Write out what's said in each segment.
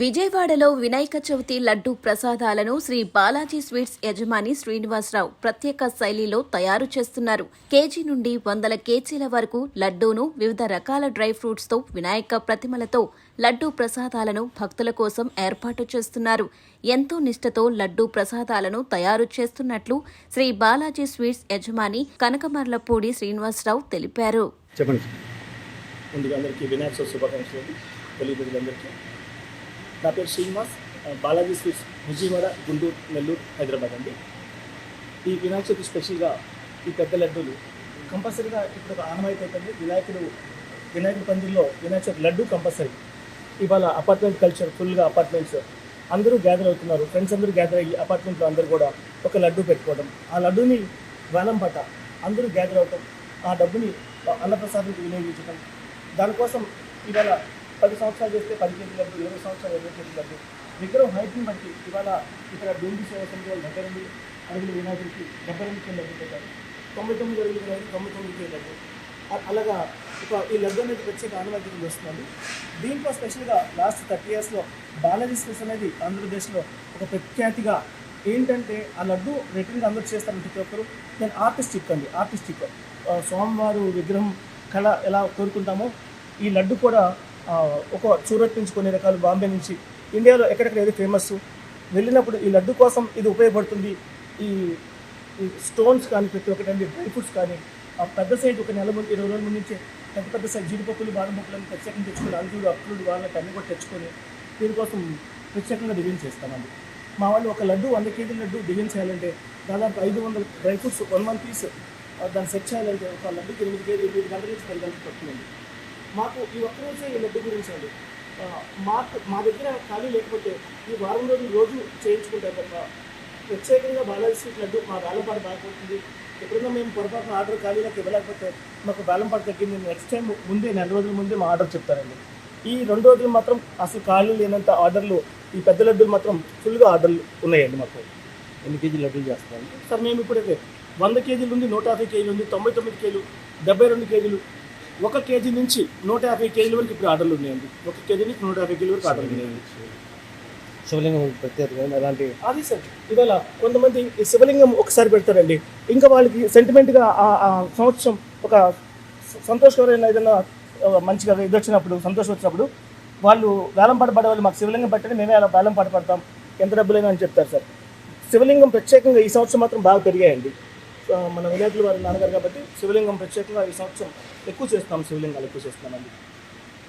విజయవాడలో వినాయక చవితి లడ్డూ ప్రసాదాలను శ్రీ బాలాజీ స్వీట్స్ యజమాని శ్రీనివాసరావు ప్రత్యేక శైలిలో తయారు చేస్తున్నారు. కేజీ నుండి వందల కేజీల వరకు లడ్డూను వివిధ రకాల డ్రై ఫ్రూట్స్తో వినాయక ప్రతిమలతో లడ్డూ ప్రసాదాలను భక్తుల కోసం ఏర్పాటు చేస్తున్నారు. ఎంతో నిష్టతో లడ్డూ ప్రసాదాలను తయారు చేస్తున్నట్లు శ్రీ బాలాజీ స్వీట్స్ యజమాని కనకమర్లపూడి శ్రీనివాసరావు తెలిపారు. చెప్పండి ముందుగా అందరికీ వినాయక శుభాకాంక్షలు నా పేరు శ్రీనివాస్. బాలాజీ స్వీట్స్ విజయవాడ గుంటూరు నెల్లూరు హైదరాబాద్ అండి. ఈ వినాయక చవితి స్పెషల్గా ఈ పెద్ద లడ్డూలు కంపల్సరీగా ఇప్పుడు ఒక ఆనవాయితీ అవుతుంది. వినాయకుడు వినాయకుడి పందిరిలో వినాయక చవితి లడ్డు కంపల్సరీ. ఇవాళ అపార్ట్మెంట్ కల్చర్ ఫుల్గా అపార్ట్మెంట్స్ అందరూ గ్యాదర్ అవుతున్నారు. ఫ్రెండ్స్ అందరూ గ్యాదర్ అయ్యి అపార్ట్మెంట్లో అందరూ కూడా ఒక లడ్డు పెట్టుకోవడం. ఆ లడ్డూని వేలం పట అందరూ గ్యాదర్ అవటం ఆ డబ్బుని అన్నప్రసాదంకి వినియోగించడం. దానికోసం ఇవాళ పది సంవత్సరాలు చేస్తే పది కేజీ లడ్డు ఇరవై సంవత్సరాలు ఇరవై కేజీ లడ్డు విగ్రహం హైట్ని బట్టి ఇవాళ ఇక్కడ డోంగి సేవ సమితి వాళ్ళు డెబ్బై రెండు అడుగుల వినాయకుడికి డెబ్బై రెండు కేజీ లడ్డు పెట్టారు. తొంభై తొమ్మిది అడుగుల వినాయకుడికి తొంభై తొమ్మిది కేజీ లడ్డు అలాగా ఒక ఈ లడ్డు అనేది ప్రత్యేక ఆనవాయితీ చేస్తున్నాను దీంట్లో స్పెషల్గా లాస్ట్ థర్టీ ఇయర్స్లో బాలాజీ స్పెషల్ అనేది ఆంధ్రప్రదేశ్లో ఒక ప్రఖ్యాతిగా ఏంటంటే ఆ లడ్డు రిటర్న్గా అందరూ చేస్తారని ప్రతి ఒక్కరు. నేను ఆర్టిస్టిక్ అండి ఆర్టిస్టిక్ ఆ, స్వామివారు విగ్రహం కళ ఎలా కోరుకుంటామో ఈ లడ్డు కూడా ఒక సూరత్ నుంచి కొన్ని రకాలు బాంబే నుంచి ఇండియాలో ఎక్కడెక్కడ ఏది ఫేమస్ వెళ్ళినప్పుడు ఈ లడ్డు కోసం ఇది ఉపయోగపడుతుంది. ఈ ఈ స్టోన్స్ కానీ ప్రతి ఒక్కటి డ్రై ఫ్రూట్స్ కానీ ఆ పెద్ద సైజ్ ఒక నెల ముందు ఇరవై రోజుల ముందు నుంచే పెద్ద పెద్ద సైజ్ జీడిపప్పులు బాదం పప్పులు ప్రత్యేకంగా తెచ్చుకుని అంజూరు అప్పులు వాళ్ళకి అన్ని కూడా తెచ్చుకొని దీనికోసం ప్రత్యేకంగా డిజైన్ చేస్తామండి. మా వాళ్ళు ఒక లడ్డు వంద కేజీల లడ్డు డిజైన్ చేయాలంటే దాదాపు ఐదు వందల dry fruits one one piece దాన్ని సెట్ చేయాలంటే ఒక లడ్డుకి ఎనిమిది కేజీ ఎనిమిది గంటల నుంచి పది గంటలు పడుతుందండి. మాకు ఈ ఒక్క రోజే ఈ లడ్డు గురించి అండి మాకు మా దగ్గర ఖాళీ లేకపోతే ఈ వారం రోజులు రోజు చేయించుకుంటారు తప్ప ప్రత్యేకంగా బాలాజీ స్వీట్ లడ్డు మా వేలంపాటు బాగుపోతుంది ఎప్పుడైనా మేము పొరపాటున ఆర్డర్ ఖాళీలకు ఇవ్వలేకపోతే మాకు వేలంపాటు తగ్గింది. నెక్స్ట్ టైం ముందే నెల రోజుల ముందే మా ఆర్డర్ చెప్తారండి. ఈ రెండు రోజులు మాత్రం అసలు ఖాళీ లేనంత ఆర్డర్లు ఈ పెద్ద లడ్డూలు మాత్రం ఫుల్గా ఆర్డర్లు ఉన్నాయండి మాకు. ఎన్ని కేజీ లడ్డూలు చేస్తాను సార్ మేము ఇప్పుడైతే వంద కేజీలు ఉంది నూట యాభై కేజీలు ఉంది తొంభై తొమ్మిది కేజీలు డెబ్బై రెండు కేజీలు ఒక కేజీ నుంచి నూట యాభై కేజీల వరకు ఇప్పుడు ఆర్డర్లు ఉన్నాయండి. ఒక కేజీ నుంచి నూట యాభై కేజీల వరకు ఆర్డర్లు ఉన్నాయండి. శివలింగం ప్రత్యేకత ఎలాంటి అది సార్. ఇవాళ కొంతమంది ఈ శివలింగం ఒకసారి పెడతారండి. ఇంకా వాళ్ళకి సెంటిమెంట్గా ఆ ఆ సంవత్సరం ఒక సంతోషకరమైన ఏదైనా మంచిగా ఇది వచ్చినప్పుడు సంతోషం వచ్చినప్పుడు వాళ్ళు వేలం పాట పడే వాళ్ళు మాకు శివలింగం పెట్టండి మేమే అలా వేలం పాట పడతాం. ఎంత డబ్బులైనా అని చెప్తారు సార్. శివలింగం ప్రత్యేకంగా ఈ సంవత్సరం మాత్రం బాగా పెరిగాయండి. మన వినాయకులు వారి నాన్నగారు కాబట్టి శివలింగం ప్రత్యేకంగా ఈ సంవత్సరం ఎక్కువ చేస్తున్నాం శివలింగాలు ఎక్కువ చేస్తున్నామండి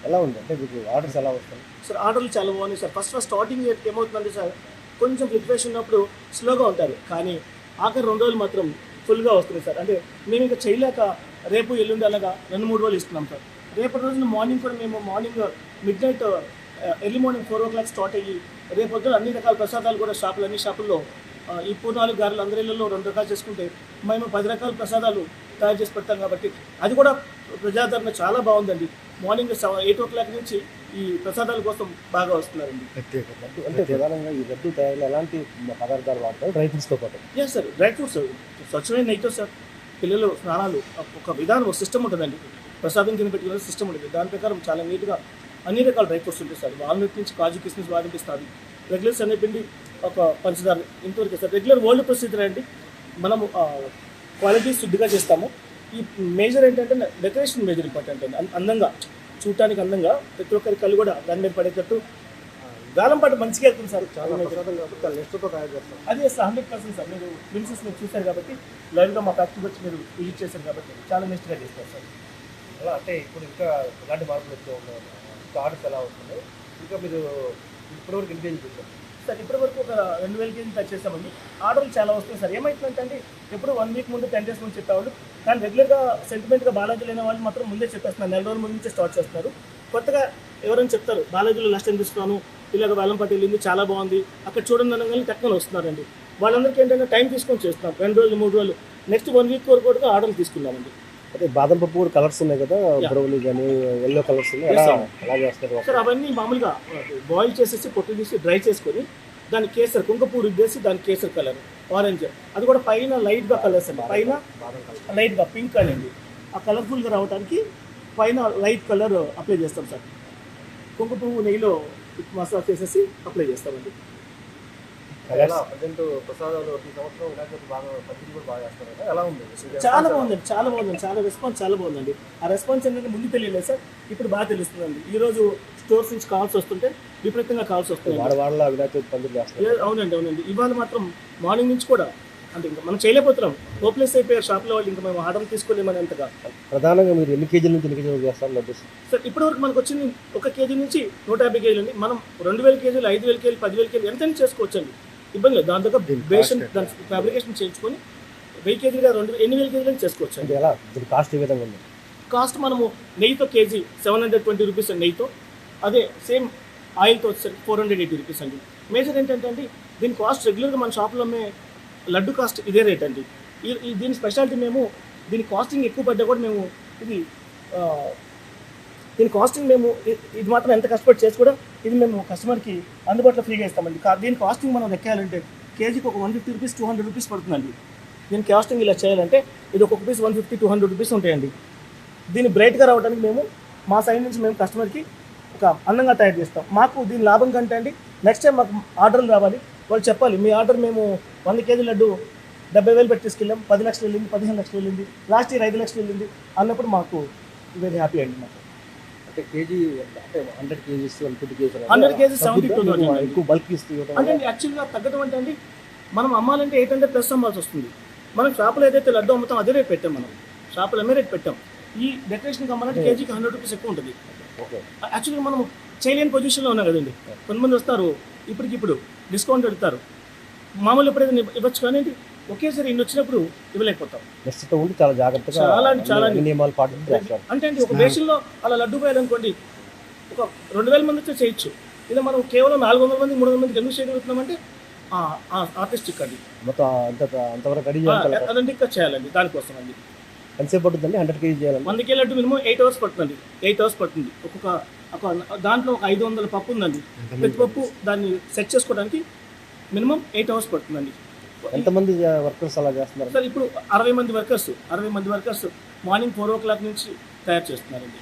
ఎలా ఉంది? అంటే మీకు ఆర్డర్స్ ఎలా వస్తాయి సార్ ఆర్డర్లు చాలా బాగున్నాయి సార్. ఫస్ట్ ఫస్ట్ స్టార్టింగ్ ఏమవుతుందంటే సార్ కొంచెం ఫ్లిక్వేషన్ ఉన్నప్పుడు స్లోగా ఉంటారు. కానీ ఆఖరి రెండు రోజులు మాత్రం ఫుల్గా వస్తుంది సార్. అంటే మేము ఇంకా చేయలేక రేపు ఎల్లుండి అలాగా రెండు మూడు రోజులు ఇస్తున్నాం సార్. రేపటి రోజున మార్నింగ్ కూడా మేము morning midnight early morning four o'clock start అయ్యి రేపు పొద్దున అన్ని రకాల ప్రసాదాలు కూడా షాపులు అన్ని షాపుల్లో ఈ పూర్ణాలు గారెలు అందరి ఇళ్ళలో రెండు రకాలు చేసుకుంటే మేము పది రకాల ప్రసాదాలు తయారు చేసి పెడతాం కాబట్టి అది కూడా ప్రజాదరణ చాలా బాగుందండి. మార్నింగ్ ఎయిట్ ఓ క్లాక్ నుంచి ఈ ప్రసాదాల కోసం బాగా వస్తున్నారండి. అంటే ప్రధానంగా ఈ లడ్డు తయారీలో ఎలాంటి పదార్థాలు వాడతారు? డ్రై ఫ్రూట్స్తో పాటు. ఎస్ సార్ డ్రై ఫ్రూట్స్ స్వచ్ఛమైన నెయ్యితో సార్ పిల్లలు స్నానాలు ఒక విధానం ఒక సిస్టమ్ ఉంటుందండి. ప్రసాదం కింద పెట్టుకునే సిస్టమ్ ఉంటుంది. దాని ప్రకారం చాలా నీట్గా అన్ని రకాల డ్రై ఫ్రూట్స్ ఉంటాయి సార్. వాల్నట్ నుంచి కాజు కిస్మిస్ బాదం రెగ్యులర్ శనగపిండి ఒక పంచదార ఇంతవరకు సార్ రెగ్యులర్ వరల్డ్ ప్రొసీజర్ అండి మనము క్వాలిటీ శుద్ధిగా చేస్తాము. ఈ మేజర్ ఏంటంటే డెకరేషన్ మేజర్ ఇంపార్టెంట్ అండి. అందంగా చూడటానికి అందంగా ప్రతి ఒక్కరి కళ్ళు కూడా దాని మీద పడేటట్టు గాలం పాటు మంచిగా వెళ్తుంది సార్. చాలా అదే సార్ హండ్రెడ్ పర్సెంట్ సార్. మీరు ప్రిన్సెస్ మీరు చూశారు కాబట్టి లైవ్గా మా ఫ్యాక్టరీ వచ్చి మీరు విజిట్ చేశారు కాబట్టి చాలా నిష్ఠగా చేస్తారు సార్. అలా అంటే ఇప్పుడు ఇంకా ఎలాంటి మార్పులు వస్తూ ఉన్నాయి. ఇంకా ఆర్డర్స్ ఎలా వస్తున్నాయి? ఇంకా మీరు ఇప్పటివరకు ఎన్ని కేజీ సార్ ఇప్పటివరకు ఒక రెండు వేల కేజీ టచ్ చేసామండి ఆర్డర్లు చాలా వస్తాయి సార్. ఏమైతుందంటే ఎప్పుడు వన్ వీక్ ముందు టెన్ డేస్ ముందు చెప్పేవాళ్ళు. కానీ రెగ్యులర్గా సెంటిమెంట్గా బాలాజీ లేని వాళ్ళు మాత్రం ముందే చెప్పేస్తున్నారు. నెల రోజుల ముందు నుంచే స్టార్ట్ చేస్తున్నారు. కొత్తగా ఎవరైనా చెప్తారు బాలాజీలో లాస్ట్ టైం తీసుకున్నాను. ఇలాగ వేలంపాటి వెళ్ళింది చాలా బాగుంది. అక్కడ చూడండి అనగానే టక్కున వస్తున్నారండి. వాళ్ళందరికీ ఏంటంటే టైం తీసుకొని చేస్తున్నాం. రెండు రోజులు మూడు రోజులు. నెక్స్ట్ వన్ వీక్ వరకు కూడా ఆర్డర్లు తీసుకున్నామండి అంటే బాదం పప్పు కూడా కలర్స్ ఉన్నాయి కదా బ్రౌనీ కానీ ఎల్లో కలర్స్ ఉన్నాయి. ఎలా చేస్తారు. సార్ అవన్నీ మామూలుగా బాయిల్ చేసేసి పొట్టు తీసి డ్రై చేసుకొని దాని కేసర్ కుంకుపూరు రుద్దేసి దాని కేసర్ కలర్ ఆరెంజ్ అది కూడా పైన లైట్గా కలర్స్ అండి పైన లైట్గా పింక్ అనేది ఆ కలర్ఫుల్గా రావడానికి పైన లైట్ కలర్ అప్లై చేస్తాం సార్ కుంకుమ పువ్వు నెయ్యిలో మసాలా చేసేసి అప్లై చేస్తామండి. చాలా బాగుందండి చాలా బాగుందండి చాలా రెస్పాన్స్ చాలా బాగుందండి. ఆ రెస్పాన్స్ ఏంటంటే ముందు తెలియలేదు సార్ ఇప్పుడు బాగా తెలుస్తుందండి. ఈ రోజు స్టోర్స్ నుంచి కాల్స్ వస్తుంటే విపరీతంగా కాల్స్ చేస్తారు అవునండి అవునండి. ఇవాళ మాత్రం మార్నింగ్ నుంచి కూడా అంటే ఇంకా మనం చేయలేకపోతున్నాం. హోప్లెస్ అయిపోయారు షాప్లో వాళ్ళు ఇంకా మేము ఆర్డర్ తీసుకోలేమని అంతగా. ప్రధానంగా మీరు ఎన్ని కేజీల నుంచి ఎన్ని కేజీలు చేస్తారు లడ్డు? సార్ ఇప్పటివరకు మనకు వచ్చింది ఒక కేజీ నుంచి నూట యాభై కేజీలు మనం రెండు వేల కేజీలు ఐదు వేల కేజీలు పదివేల కేజీలు ఎంతైనా చేసుకోవచ్చండి. ఇబ్బంది లేదు. దాని దగ్గర బేషన్ దాని ఫ్యాబ్రికేషన్ చేయించుకొని వెయ్యి కేజీలుగా రెండు ఎన్ని వేల కేజీలు చేసుకోవచ్చు అంటే ఎలా? దీని కాస్ట్ ఏ విధంగా ఉంది? కాస్ట్ మనము నెయ్యితో KG seven hundred twenty rupees అండి నెయ్యితో. అదే సేమ్ ఆయిల్తో వచ్చేసరికి ఫోర్ హండ్రెడ్ ఎయిటీ రూపీస్ అండి. మేజర్ ఏంటంటే అండి దీని కాస్ట్ రెగ్యులర్గా మన షాప్లో అమ్మే లడ్డు కాస్ట్ ఇదే రేట్ అండి. ఈ దీని స్పెషాలిటీ మేము దీని కాస్టింగ్ ఎక్కువ పడ్డా కూడా మేము ఇది దీని కాస్టింగ్ మేము ఇది మాత్రం ఎంత కష్టపడి చేసి కూడా ఇది మేము కస్టమర్కి అందుబాటులో ఫ్రీగా ఇస్తామండి. కా- దీని కాస్టింగ్ మనం ఎక్కాలంటే కేజీకి ఒక one fifty rupees two hundred rupees పడుతుందండి. దీని కాస్టింగ్ ఇలా చేయాలంటే ఇది ఒక rupees one fifty two hundred rupees ఉంటాయండి. దీన్ని బ్రైట్గా రావడానికి మేము మా సైడ్ నుంచి మేము కస్టమర్కి ఒక అందంగా తయారు చేస్తాం. మాకు దీని లాభం కంటే అండి నెక్స్ట్ టైం మాకు ఆర్డర్లు రావాలి. వాళ్ళు చెప్పాలి మీ ఆర్డర్ మేము వంద కేజీ లడ్డు డెబ్బై వేలు పెట్టి తీసుకెళ్ళాం పది లక్షలు వెళ్ళింది పదిహేను లక్షలు వెళ్ళింది లాస్ట్ ఇయర్ ఐదు లక్షలు వెళ్ళింది అన్నప్పుడు మాకు వెరీ హ్యాపీ అండి మాకు. అంటే కేజీ అంటే hundred KGs one fifty KGs 100 kgs 72 అండి. ఎక్కువ బల్క్ అంటే యాక్చువల్గా తగ్గడం అంటే అండి మనం అమ్మాలంటే ఎయిట్ హండ్రెడ్ ప్లస్ అమ్మాల్సి వస్తుంది. మనం షాపులో ఏదైతే లడ్డు అమ్ముతాం అదే రేట్ పెట్టాం మనం. షాపులో అమ్మే రేట్ పెట్టాం. ఈ డెకరేషన్కి అమ్మాలంటే కేజీకి హండ్రెడ్ రూపీస్ ఎక్కువ ఉంటుంది. యాక్చువల్గా మనం చేయలేని పొజిషన్లో ఉన్నాం కదండి. కొంతమంది వస్తారు ఇప్పటికిప్పుడు డిస్కౌంట్ పెడతారు. మామూలు ఎప్పుడైతే ఇవ్వచ్చు కానీ ఒకేసారి ఇన్ని వచ్చినప్పుడు ఇవ్వలేకపోతాం. నిశ్చిత ఉండి చాలా జాగ్రత్తగా చాలా చాలా నియమాలు పాటించి చేస్తారు. అంటే అండి ఒక బేషన్లో అలా లడ్డు పోయాలనుకోండి ఒక రెండు వేల మందితో చేయొచ్చు. ఇలా మనం కేవలం నాలుగు వందల మంది మూడు వందల మందికి ఎందుకు చేయగలుగుతున్నామంటే ఆర్టిస్టిక్ అది మొత్తం అంత అంతవరకు రెడీ చేయాలి అదండి ఇంకా చేయాలండి దానికోసం అండి. ఎంతసేపు పడుతుందండి? హండ్రెడ్ కేజీ చేయాలంటే? వంద KG laddu minimum eight hours పడుతుంది ఎయిట్ అవర్స్ పడుతుంది. ఒక్కొక్క ఒక దాంట్లో ఒక ఐదు వందల పప్పు ఉందండి. ప్రతి పప్పు దాన్ని సెట్ చేసుకోవడానికి మినిమం ఎయిట్ అవర్స్ పడుతుందండి. ఎంతమంది వర్కర్స్ అలా చేస్తున్నారు? సార్ ఇప్పుడు అరవై మంది వర్కర్స్ అరవై మంది workers morning four o'clock నుంచి తయారు చేస్తున్నారండి.